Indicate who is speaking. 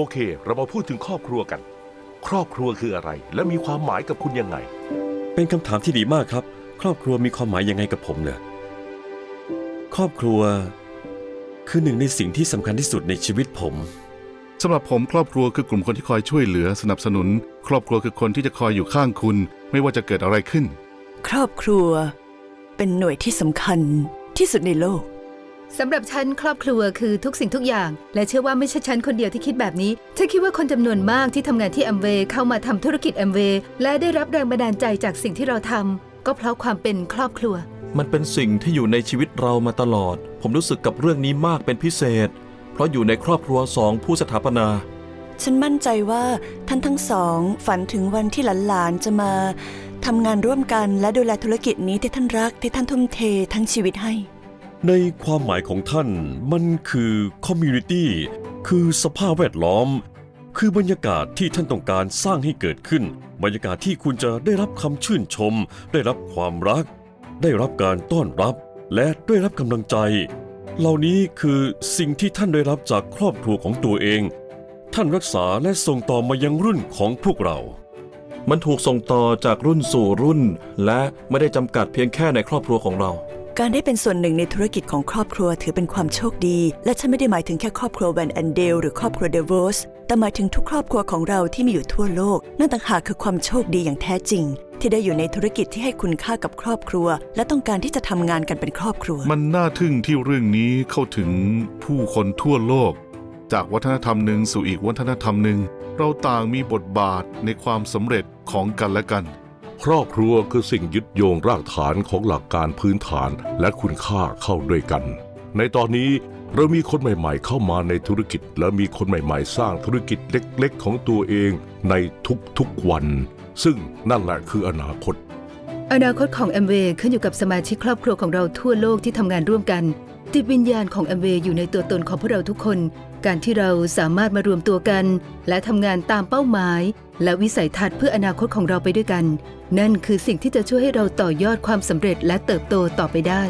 Speaker 1: โอเค เรามาพูดถึงครอบครัวกัน ครอบครัวคืออะไร และมีความหมายกับคุณยังไง
Speaker 2: เป็นคำถามที่ดีมากครับ ครอบครัวมีความหมายยังไงกับผมเลยครอบครัว คือหนึ่งในสิ่งที่สำคัญที่สุดในชีวิตผม
Speaker 3: สำหรับผมครอบครัวคือกลุ่มคนที่คอยช่วยเหลือสนับสนุน ครอบครัวคือคนที่จะคอยอยู่ข้างคุณ ไม่ว่าจะเกิดอะไรขึ้น
Speaker 4: ครอบครัว เป็นหน่วยที่สำคัญที่สุดในโลก
Speaker 5: สำหรับฉันครอบครัวคือทุกสิ่งทุกอย่าง และเชื่อว่าไม่ใช่ฉันคนเดียวที่คิดแบบนี้ฉันคิดว่าคนจำนวนมากที่ทำงานที่แอมเวย์เข้ามาทำธุรกิจแอมเวย์และได้รับแรงบันดาลใจจากสิ่งที่เราทำก็เพราะความเป็นครอบครัว
Speaker 6: มันเป็นสิ่งที่อยู่ในชีวิตเรามาตลอด ผมรู้สึกกับเรื่องนี้มากเป็นพิเศษ เพราะอยู่ในครอบครัวสองผู้สถาปนา
Speaker 4: ฉันมั่นใจว่าท่านทั้งสอง ฝันถึงวันที่หลานๆจะมาทำงานร่วมกันและดูแลธุรกิจนี้ที่ท่านรักที่ท่านทุ่มเททั้งชีวิตให้
Speaker 2: ในความหมายของท่านมันคือคอมมูนิตี้คือสภาพแวดล้อม คือบรรยากาศที่ท่านต้องการสร้างให้เกิดขึ้น บรรยากาศที่คุณจะได้รับคำชื่นชม ได้รับความรัก ได้รับการต้อนรับ และได้รับกำลังใจ เหล่านี้คือสิ่งที่ท่านได้รับจากครอบครัวของตัวเอง ท่านรักษาและส่งต่อมายังรุ่นของพวกเรา
Speaker 6: มันถูกส่งต่อจากรุ่นสู่รุ่น และไม่ได้จำกัดเพียงแค่ในครอบครัวของเรา
Speaker 4: การได้เป็นส่วนหนึ่งในธุรกิจของครอบครัวถือเป็นความโชคดี และฉันไม่ได้หมายถึงแค่ครอบครัวแวนแอนเดลหรือครอบครัวเดวอสแต่หมายถึงทุกครอบครัวของเราที่มีอยู่ทั่วโลก นั่นต่างหากคือความโชคดีอย่างแท้จริง ที่ได้อยู่ในธุรกิจที่ให้คุณค่ากับครอบครัว และต้องการที่จะทำงานกันเป็นครอบครัว
Speaker 3: มันน่าทึ่งที่เรื่องนี้เข้าถึงผู้คนทั่วโลก จากวัฒนธรรมหนึ่งสู่อีกวัฒนธรรมหนึ่งเราต่างมีบทบาทในความสำเร็จของกันและกัน
Speaker 1: ครอบครัวคือสิ่งยึดโยงรากฐานของหลักการพื้นฐานและคุณค่าเข้าด้วยกัน ในตอนนี้เรามีคนใหม่ๆ เข้ามาในธุรกิจ และมีคนใหม่ๆ สร้างธุรกิจเล็กๆ ของตัวเองในทุกๆวัน ซึ่งนั่นแหละคืออนาคต
Speaker 5: อนาคตของแอมเขึ้นอยู่กับสมาชิกครอบครัวของเราทั่วโลกที่ทำงานร่วมกัน ติดวิญญาณของแอมเวย์อยู่ในตัวตนของพวกเราทุกคน การที่เราสามารถมารวมตัวกัน และทำงานตามเป้าหมาย และวิสัยทัศน์เพื่ออนาคตของเราไปด้วยกัน นั่นคือสิ่งที่จะช่วยให้เราต่อยอดความสำเร็จและเติบโตต่อไปได้